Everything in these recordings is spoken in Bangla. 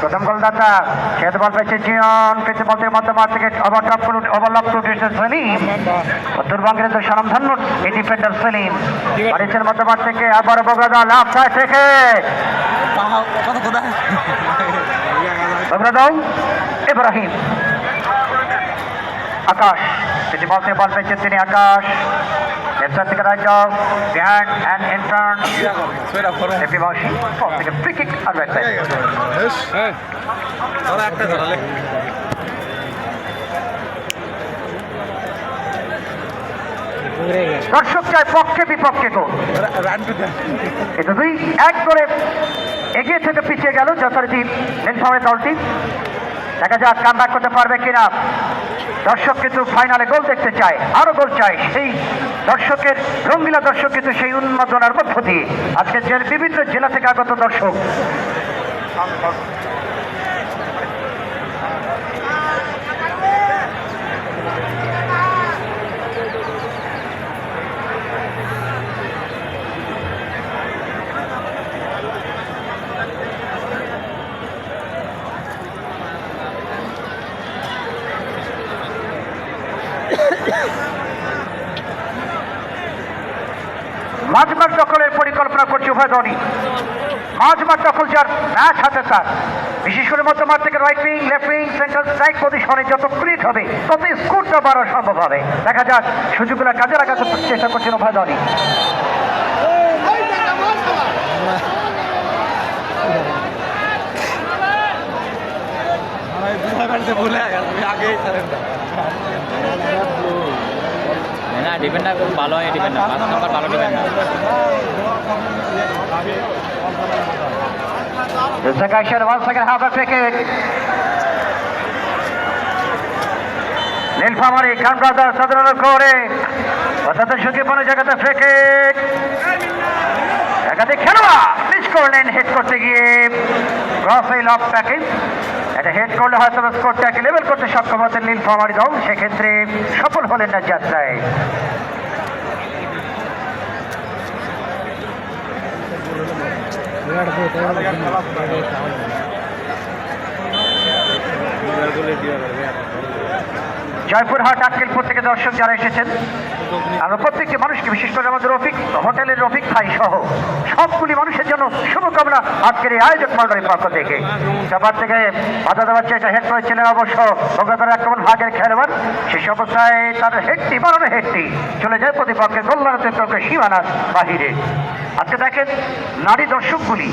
প্রথম গোলদাতা খেত বল পেয়েছে জিয়ন পেতে বল থেকে মধ্যমাঠ থেকে ওভারটপ করুন ওভারলপ টু ডিস্টেন্স সেলিম। উত্তরবঙ্গের তো স্বনামধন্য এই ডিফেন্ডার সেলিম। বাড়িছেন মধ্যমাঠ থেকে আবার বগদা লাভ সাইড থেকে। বগদাও ইব্রাহিম। আকাশ পেতে বল থেকে বল পেয়েছেন তিনি Akash. Behind and in front AP বাউসি ফ্রন্ট থেকে ফ্রি কিক আর ব্যাক সাইড একটা ধরালে দর্শক চায় পক্ষে বিপক্ষে গোল এটা দুই, এক করে এগিয়ে থেকে পিছিয়ে গেল যথারীতি নীলফামের দলটি। দেখা যাক কাম করতে পারবে কিনা। দর্শক কিন্তু ফাইনালে গোল দেখতে চায়, আরও গোল চায় সেই দর্শকের, রঙ্গিলা দর্শক কিন্তু সেই উন্মাদনার মধ্য দিয়ে। আজকে বিভিন্ন জেলা থেকে আগত দর্শক। উভয় দলই মাঝমাঠ দখল যার ম্যাচ হাতে তার। বিশেষ করে মধ্যমাঠ থেকে right wing left wing central strike পজিশনে যত ক্রিট হবে, তত স্কোরটা বাড়া সম্ভব হবে। দেখা যাক, সুযোগগুলো কাজে লাগাতে চেষ্টা করছেন উভয় দলই। সারেন্ডার না ডিফেন্ডার খুব ভালো হয় ডিফেন্ডার পাঁচ নম্বর ভালো defender Zakashar once again have a cricket. Nilphamari Khan brother সাধারণ করে অর্থাৎ ঝুঁকিপূর্ণ জায়গাতে ক্রিকেট একাধিক খেলোয়াড় মিস করলেন হেড করতে গিয়ে। ক্রস এই প্যাকেজ এটা হেড করলে হয়তো স্কোরটাকে লেভেল করতে সক্ষম হতেন নীলফামারি দল সেক্ষেত্রে সফল হলেন না যাত্রায় জয়পুরহাট আক্কেলপুর থেকে দর্শক যারা এসেছেন আমরা প্রত্যেকটি মানুষকে বিশেষ করে আমাদের রফিক হোটেলের রফিক ভাই সহ সবগুলি মানুষের জন্য শুভকামনা। আজকের এই আয়োজক মন্ডলীর পক্ষ থেকে। সবার থেকে বাধা দেওয়ার চেষ্টা হেড করেছিলেন অবশ্য কলকাতার আক্রমণ ভাগের খেলোয়াড়। শেষ অবস্থায় তার হেডটি বানানো হেডটি চলে যায় প্রতিপক্ষের কল্যাণতের পক্ষে সীমানার বাহিরে। আজকে দেখেন নারী দর্শকগুলি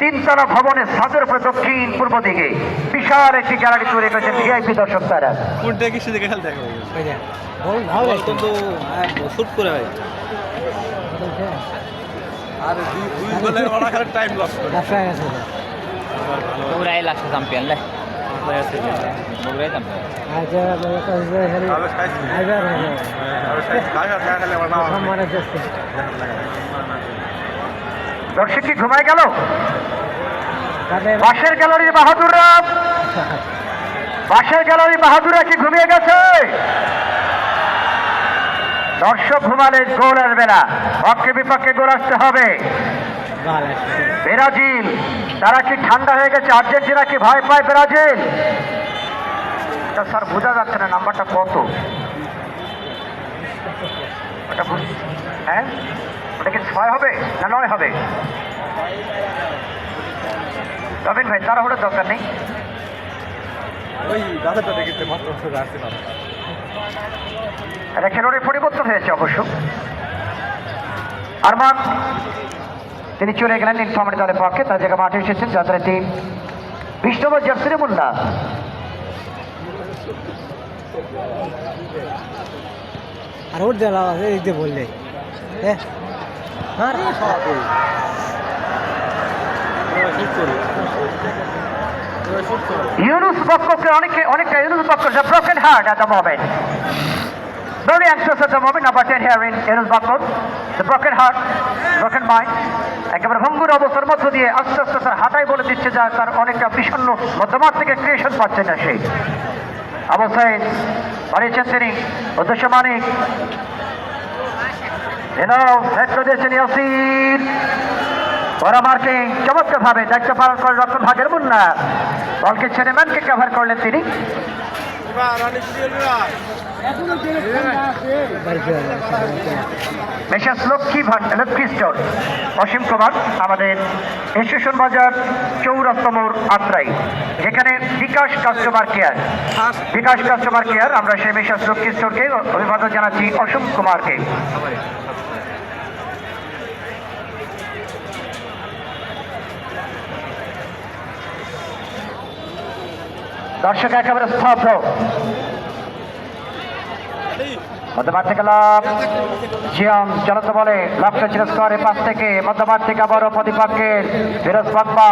তিনতলা ভবনের ছাদের উপরে দক্ষিণ পূর্ব দিকে বিশাল একটি গ্যালারি তৈরি করেছেন ভিআইপি দর্শক তারা। কিন্তু শুট করে ভাই। আর দুই দুই গোলের ওরা খালি টাইম লস করে। ব্যবসা গেছে বগুড়াই লাগছে চ্যাম্পিয়ন লে। বগুড়াই চ্যাম্পিয়ন আচ্ছা তাহলে খাইছি আইবার আর খাইছি খাই আর খাইলে আমার নাম হবে। মানে দেখতে দর্শক কি ঘুমায় গেল? বাসের গ্যালারির বাহাদুররা। বাসের গ্যালারি বাহাদুররা কি ঘুমিয়ে গেছে? দর্শক ঘুমালে গোল আসবে না পক্ষে বিপক্ষে গোল আসতে হবে। ব্রাজিল তারা কি ঠান্ডা হয়ে গেছে? আর্জেন্টিনা কি ভয় পায় ব্রাজিল? তা স্যার বোঝা যাচ্ছে না নাম্বারটা কত? ওটা হ্যাঁ? ওটা কি ছয় হবে না নয় হবে? রবিন ভাই তারা হলে দরকার নেই। ওই দাদাটা দেখিতে মাত্র আসছে না। এটা খেলোয়াড়ের পরিবর্তন হয়েছে অবশ্য। আরমান তিনি চলে গেলেন নীলফামারি দলের পক্ষে তার জায়গায় মাঠে এসেছেন যাত্রা তিন বিশ নম্বর জার্সিরে মোল্লা আর ওর দেওয়া আছে এই যে বললে। হ্যাঁ? ইউনুস পক্ষকে অনেকে অনেকটা ইউনুস পক্ষ broken heart at the moment very anxious at the moment number 10 here in Yunus পক্ষ, the broken একেবারে ভঙ্গুর অবস্থার মধ্য দিয়ে আস্তে আস্তে তার হাঁটাই বলে দিচ্ছে যা তার অনেকটা বিষণ্ণ মধ্যমাঠ থেকে ক্রিয়েশন পাচ্ছে না সেই অবস্থায় বাড়িয়েছেন তিনি উদ্দেশ্য মানিক। এনাও হেড করে দিয়েছেন ইয়াসির। বড় মার্কিং চমৎকার ভাবে দায়িত্ব পালন করে রক্ষণ ভাগের মুন্না। বলকে ছেড়ে ম্যানকে কভার করলেন তিনি। মেশাস লক্ষ্মী লক্ষ্মী স্টোর, অসীম কুমার, আমাদের স্টেশন বাজার চৌরাস্তমর আত্রাই, যেখানে Bikash customer care Bikash customer care আমরা সেই মেশাস লক্ষ্মী স্টোরকে অভিবাদন জানাচ্ছি অসীম কুমারকে। দর্শক একেবারে স্তব্ধ। মধ্যমাঠ থেকে লাভ। জিয়াম চলন্ত বলে লাভটা ছিল স্কোয়ারে পাশ থেকে। মধ্যমাঠ থেকে বড় প্রতিপক্ষের ফিরোজ পাকবা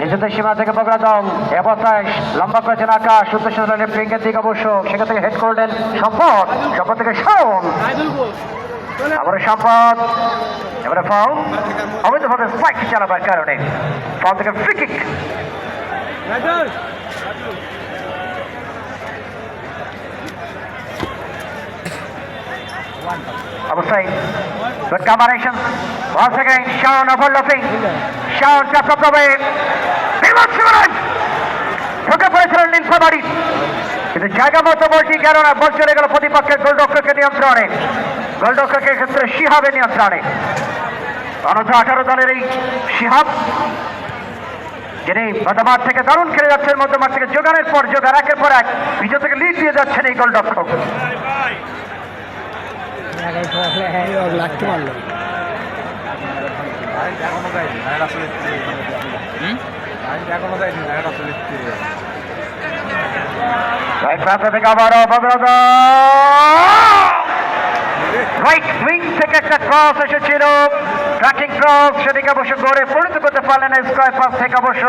নিজেদের সীমা থেকে বগড়া দল অবস্থায় লম্বা করেছেন আকাশ। উদ্দেশ্য ফিঙ্গের দিকে অবশ্য সেখান থেকে হেড করলেন সম্পদ। সম্পদ থেকে শাওন। আবার সম্পদ। এবারে ফাউল অবৈধভাবে স্পাইক চালাবার কারণে ফাউল থেকে ফ্রি কিক অবশ্যই। Good combination once again Shawn overlapping Shawn চাপকাপে বিভৎস করেন ঢুকে পড়েছিলেন নীলফামারি। কিন্তু জায়গা মতো বলটি গেল না বল চলে গেল প্রতিপক্ষের গোলরক্ষকের নিয়ন্ত্রণে। গোলরক্ষকের ক্ষেত্রে শিহাবের নিয়ন্ত্রণে। অনূর্ধ্ব আঠারো দলের এই শিহাব, যিনি মধ্যমাঠ থেকে দারুণ খেলে যাচ্ছেন মধ্যমাঠ থেকে, যোগানের পর, যোগান একের পর এক বিজয় থেকে লিড দিয়ে যাচ্ছেন এই গোলরক্ষক। থেকে আবারও রাইট উইং থেকে একটা ক্রস এসেছিল ট্র্যাকিং ক্রস সেদিকে অবশ্য গড়ে পরিণত করতে পারলেন না স্কোয়ার পাস থেকে অবশ্য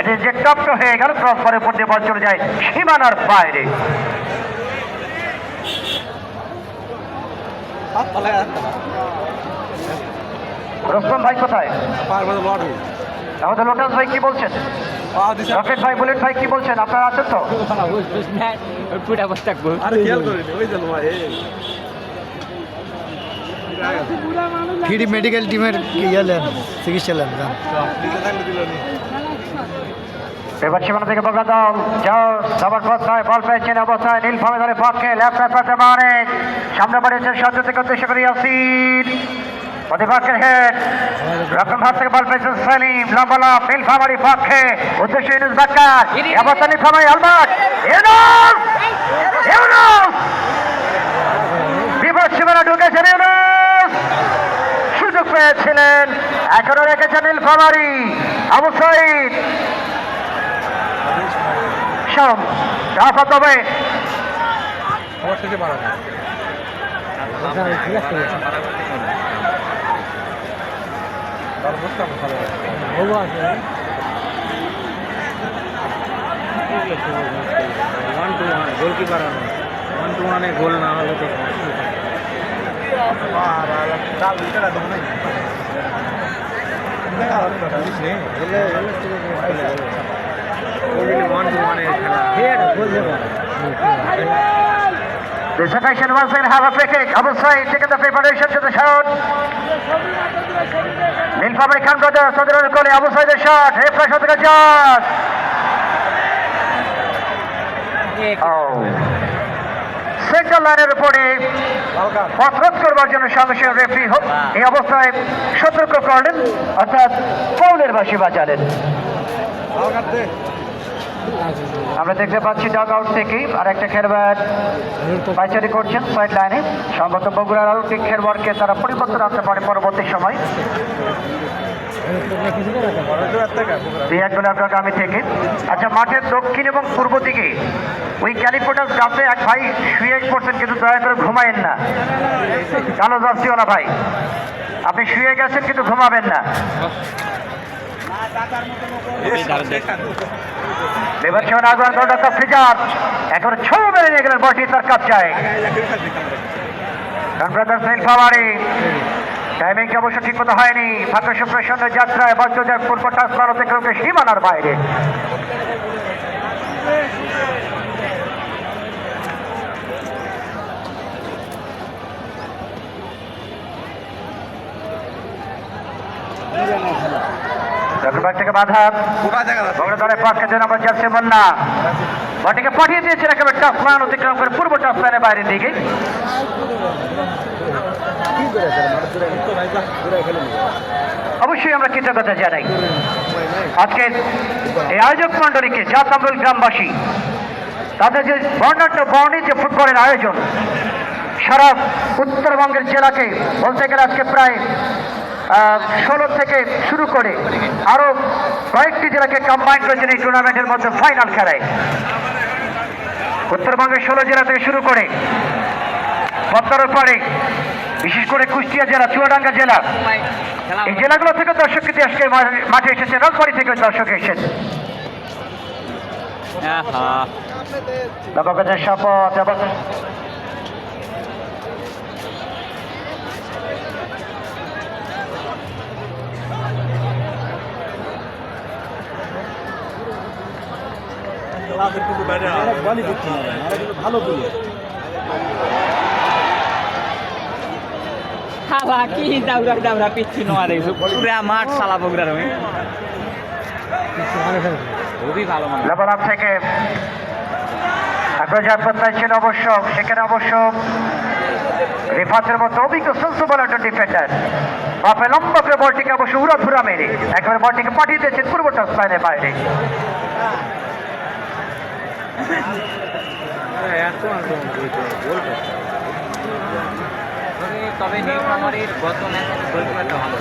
এটি যে টপট হয়ে গেল ক্রস করে উপর দিয়ে বল চলে যায় সীমানার বাইরে রোস্তম ভাই কোথায়? পারবে তো আমাদের লোটাস ভাই কি বলছেন? রকেট ভাই বুলেট ভাই কি বলছেন? আপনারা আছেন তো? পুরা বসে থাকব ফ্রি মেডিকেল টিমের ইয়ে নেন চিকিৎসা নেন যান দিতে থাকলে দিল নি এবার সীমানা থেকে বগা দল যাও সবার পথায় বল পেয়েছেন অবস্থায় নীল ফামেদারের পক্ষে লেফট পাশে মানিক সামনে বাড়িয়েছেন সহ্য থেকে উদ্দেশ্য করে ইয়াসিন। প্রতিপক্ষের হেড। রকম ভাব থেকে বল পেয়েছেন সেলিম। লম্বা লাভ নীল ফামারি পক্ষে উদ্দেশ্য ইউনুস বাক্কার। অবস্থা নীল ফামারি আলমাট ইউনুস! ইউনুস! বিপদ সীমানা ঢুকেছেন ইউনুস। সুযোগ পেয়েছিলেন। এখনও রেখেছেন নীল ফামারি আবু সাইদ। শাম রাফা তবে। One two one goalkeeper one two ওয়ানে গোল না হলে তো আর The second once again have a free kick. Abu Said taking the preparation to the shot. Nilphamari Khan brother সদরের কোলে আবু সাইদের শট হে প্রেশার থেকে জাজ সেন্ট্রাল লাইনের উপরে পথরোধ করবার জন্য সঙ্গে সঙ্গে রেফারি হোক এই অবস্থায় সতর্ক করলেন অর্থাৎ পৌলের বাসি বাজালেন। আমরা দেখতে পাচ্ছি ডাগ আউট থেকেই আর একটা খেলোয়াড় পাইচারি করছেন সাইড লাইনে সম্ভবত বগুড়ার অলৌকিক খেলোয়াড়কে তারা পরিবর্তন আনতে পারে পরবর্তী সময়। জোর থেকে থেকে। আচ্ছা মাঠের দক্ষিণ এবং পূর্ব দিকে ওই ক্যালিফোর্টাস গাছে এক ভাই শুয়ে পড়ছেন, কিন্তু দয়া করে ঘুমায়েন না। কালো জার্সিওয়ালা ভাই, আপনি শুয়ে গেছেন, কিন্তু ঘুমাবেন না। এবার সেখানে আগুয়ান দলটা ফ্রিজার এখন ছো মেরে নিয়ে গেলেন বলটি তার কাপচায় টাইমিংটা অবশ্য ঠিক মতো হয়নি। ফাঁকা সুপ্রেশনের যাত্রায় বজ্রজার পূর্ব টাসমান অতিক্রমকে সীমানার বাইরে। থেকে বাধা কোথায় দেখা যাচ্ছে বগুড়া দলের পক্ষে দুই নম্বর জার্সি মুন্না বটিকে পাঠিয়ে দিয়েছেন একেবারে টাফ মান অতিক্রম করে পূর্ব টাফ লাইনের বাইরের দিকে। অবশ্যই আমরা কৃতজ্ঞতা জানাই। আজকে এই আয়োজক মন্ডলীকে জাতামরুল গ্রামবাসী, তাদের যে বর্ণাঢ্য বর্ণি যে ফুটবলের আয়োজন, সারা উত্তরবঙ্গের জেলাকে বলতে গেলে আজকে প্রায় ষোলো থেকে শুরু করে আরও কয়েকটি জেলাকে কম্বাইন করেছেন এই টুর্নামেন্টের মধ্যে ফাইনাল খেলায়। উত্তরবঙ্গের ষোলো জেলা থেকে শুরু করে পদ্মার পাড়ে বিশেষ করে কুষ্টিয়া জেলা চুয়াডাঙ্গা জেলা। এই জেলাগুলো থেকে দর্শক কিন্তু আজকে মাঠে এসেছে রাজবাড়ি থেকে দর্শক এসেছে। নবগতের শপথ এবং ক্লাবের কিন্তু বলি কিন্তু ভালো দাউরা পিচ্ছি সেখানে বল বাপে করে বলটিকে অবশ্য উড়া ধুরা মেরে। একবারে বলটিকে পাঠিয়ে দিয়েছেন পূর্ব টাস লাইনের বাইরে। তবে নীলফামারীর গত ম্যাচে গোলকিপারটা ভালো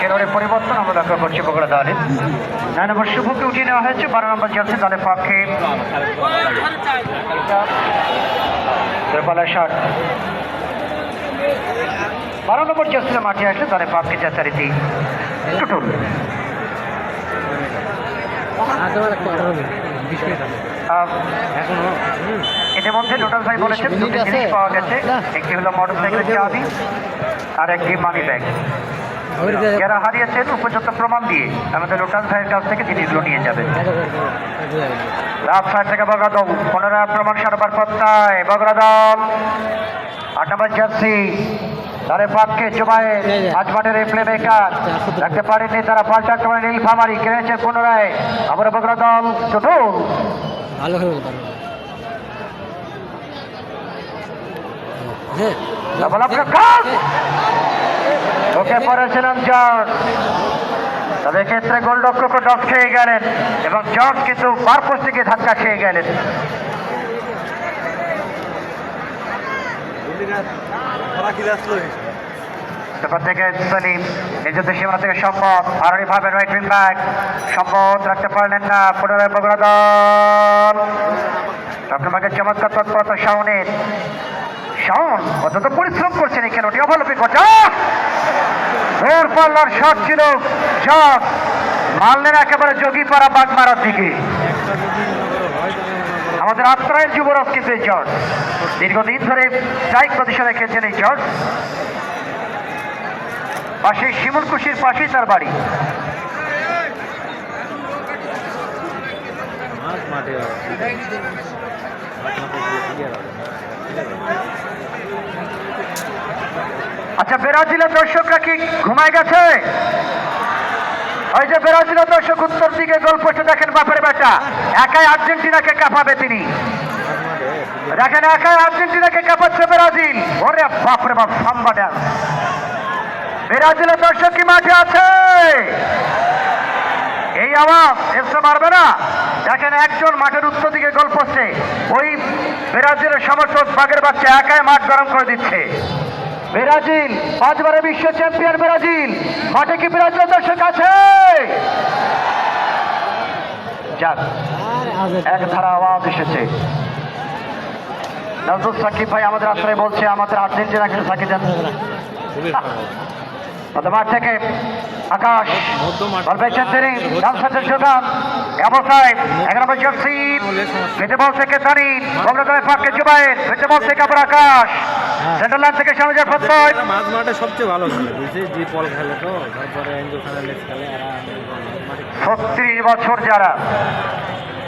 খেলোয়াড়ের পরিবর্তন আমরা লক্ষ্য করছি বগুড়া দলে। নয় নম্বর শুভকে উঠিয়ে নেওয়া হয়েছে বারো নম্বর জার্সি দলের পক্ষে। শট বারো নম্বর জার্সিতে মাঠে আসলে দলের পক্ষে যথারীতি টুটুল। আহ, ইতিমধ্যে লোটাস ভাই বলেছেন দুটি জিনিস পাওয়া গেছে। একটি হলো মোটর সাইকেলের চাবি আর একটি মানি ব্যাগ যারা হারিয়েছেন উপযুক্ত প্রমাণ দিয়ে আমাদের লোটাস ভাইয়ের কাছ থেকে জিনিসগুলো নিয়ে যাবেন। রাত সাইড থেকে বগরাদম পুনরায় প্রমাণ সারবার পত্তায় বগরাদম আট নম্বর জার্সি তারে পক্ষে জুমায়ে আজ মাঠের এই প্লে মেকার রাখতে পারেননি তারা পাল্টা আক্রমণে নীল ফামারি কেড়েছে পুনরায়। আবার বগরাদম চটুল। ভালো পারবে হ্যাঁ। ওকে পড়েছিলেন জর্জ তবে ক্ষেত্রে গোলরক্ষক ডস খেয়ে গেলেন এবং জর্জ কিন্তু পারপোস থেকে ধাক্কা খেয়ে গেলেন। সেখান থেকে সলিম নিজেদের সীমানা থেকে সম্পদ আরও ভাবে রাইট উইং ব্যাক সম্পদ রাখতে পারলেন না পুনরায় বগুড়া দল আপনাকে চমৎকার তৎপরতা শাওনের। শাওন অত্যন্ত পরিশ্রম করছেন এই খেলোটি অবলম্বী করছে। আহ! দূর পাল্লার শট ছিল। শট মারলেন একেবারে যোগীপাড়া বাগ মারার দিকে আমাদের আত্রায়ের যুবরাজ কিন্তু এই দীর্ঘদিন ধরে স্ট্রাইক পজিশনে খেলছেন এই জট পাশে শিমুলকুশির পাশেই তার বাড়ি। আচ্ছা ব্রাজিলের দর্শকরা কি ঘুমায় গেছে? ওই যে ব্রাজিলের দর্শক উত্তর দিকে গোল পোস্টে দেখেন বাপের বেটা। একাই আর্জেন্টিনাকে কাঁপাবে তিনি। দেখেন একাই আর্জেন্টিনাকে কাঁপাচ্ছে ব্রাজিল। ওরে বাপরে বাপ সাম্বা ড্যান্স ব্রাজিলের দর্শক কি মাঠে আছে? এই আওয়াজ, এসে মারবে না? দেখেন, একজন মাঠের উত্তর দিকে গোল পোস্টে ওই ব্রাজিলের সমর্থক বাগের বাচ্চা একাই মাঠ গরম করে দিচ্ছে। ব্রাজিল, পাঁচবারের বিশ্ব চ্যাম্পিয়ন ব্রাজিল। মাঠে কি ব্রাজিলের দর্শক আছে? যাক, এক ধারা আওয়াজ এসেছে। নজরুল সাকিব ভাই আমাদের আসলে বলছে আমাদের আর্জেন্টিনা কিন্তু সাকিব যান মাঠ থেকে আকাশ বল পেয়েছেন তিনি যোগান অবস্থায় এক নম্বর জার্সি পেটে বল থেকে তানি কমলাদয় পাককে জুবাইর পেটে বল থেকে আবার আকাশ। সেন্টার লাইন থেকে সামনে যায় প্রত্যয় মাঝ মাঠে সবচেয়ে ভালো খেলে বুঝছিস পল খেলে তো তারপরে এনজো খেলে আর ছত্রিশ বছর যারা।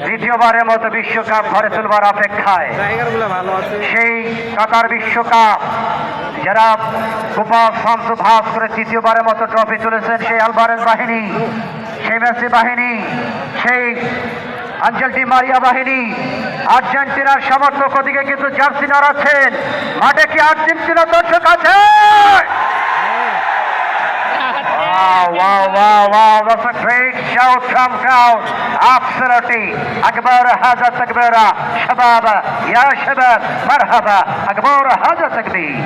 দ্বিতীয়বারের মতো বিশ্বকাপ ঘরে তুলবার অপেক্ষায়। সেই কাতার বিশ্বকাপ, যারা গোপাল শান্ত ভাস করে তৃতীয়বারের মতো ট্রফি তুলেছেন, সেই আলবারেজ বাহিনী, সেই মেসি বাহিনী, সেই আঞ্চল টি মারিয়া বাহিনী, আর্জেন্টিনার সমর্থক ওদিকে কিন্তু জার্সি নাড়াচ্ছেন। মাঠে কি আর্জেন্টিনা দর্শক আছে? Wow, wow, wow, wow. That's a great shout from crowd. Absolutely. Akbar Hazrat Takbira. Shabab. Ya Shabab. Marhaba. Akbar Hazrat Takbir.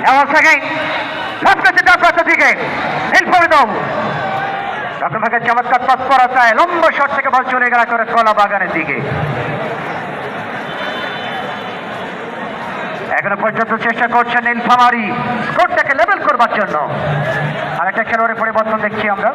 Now once again, let's get the top of the ticket. In for the ভাগে চমৎকার তৎপরা চায় লম্বা শট থেকে বল চলে গেল করে কলা বাগানের দিকে। এখনও পর্যন্ত চেষ্টা করছেন নীলফামারি স্কোরটাকে লেভেল করবার জন্য। আরেকটা খেলোয়াড়ের পরিবর্তন দেখছি আমরা।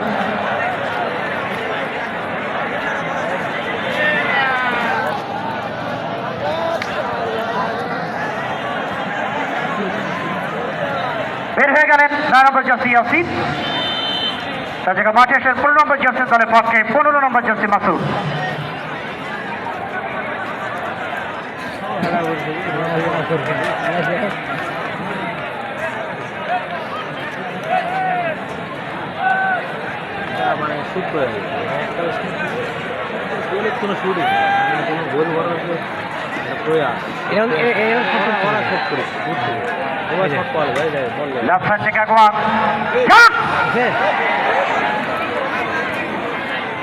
বের হয়ে গেলেন নয় নম্বর ইয়াসিন তার জায়গায় মাঠে এসে পনেরো নম্বর জার্সি দলের পক্ষে পনেরো নম্বর জার্সি মাসুদ। মানে শুট করে কোনো মানে কোনো গোল একটা প্রয়াস ওরা শুট করে শট যায় লেফট থেকে আগুয়া গলি বাড়া খেলে উঠে আসছে কাকা এরা গোল খাবে নাকি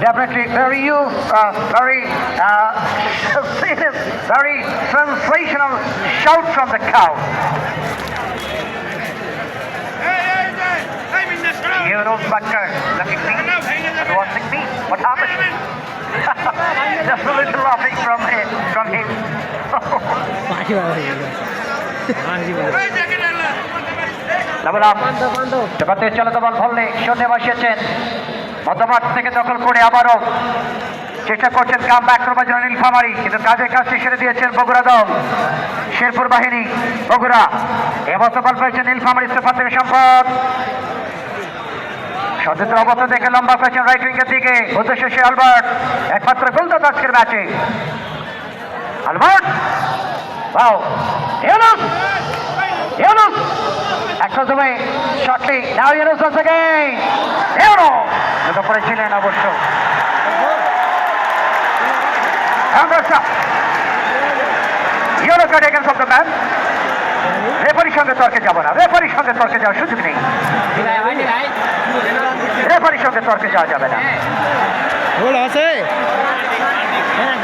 Definitely very you, uh, very, uh, very sensational shout from the crowd. Me, watching me. What happened? Just a little laughing from him. From him. হয়ে গেল হাসি বলে ধরলে শূন্যে বসিয়েছেন মধ্যমাঠ থেকে দখল করে আবারও চেষ্টা করছেন কাম ব্যাক করবার জন্য নীলফামারি কিন্তু কাজের কাজটি সেরে দিয়েছেন বগুড়া দল শেরপুর বাহিনী, বগুড়া এবার তো বল পেয়েছেন নীলফামারি ইস্তফা থেকে সম্পদ সতীর্থ অবস্থা দেখে লম্বা পেয়েছেন রাইট উইঙ্গের দিকে উদ্দেশ্য সে আলবার্ট, একমাত্র গোলদাতা আজকের ম্যাচে Albert, Wow. Yunus! Yunus! Shortly. Now Yunus once again. Yunus! এটা পড়েছিলেন অবশ্য। Yellow card against of the man সঙ্গে তর্কে যাব না। রেফারির সঙ্গে তর্কে যাওয়ার সুযোগ নেই। রেফারির সঙ্গে তর্কে যাওয়া যাবে না। গোল আছে। হ্যাঁ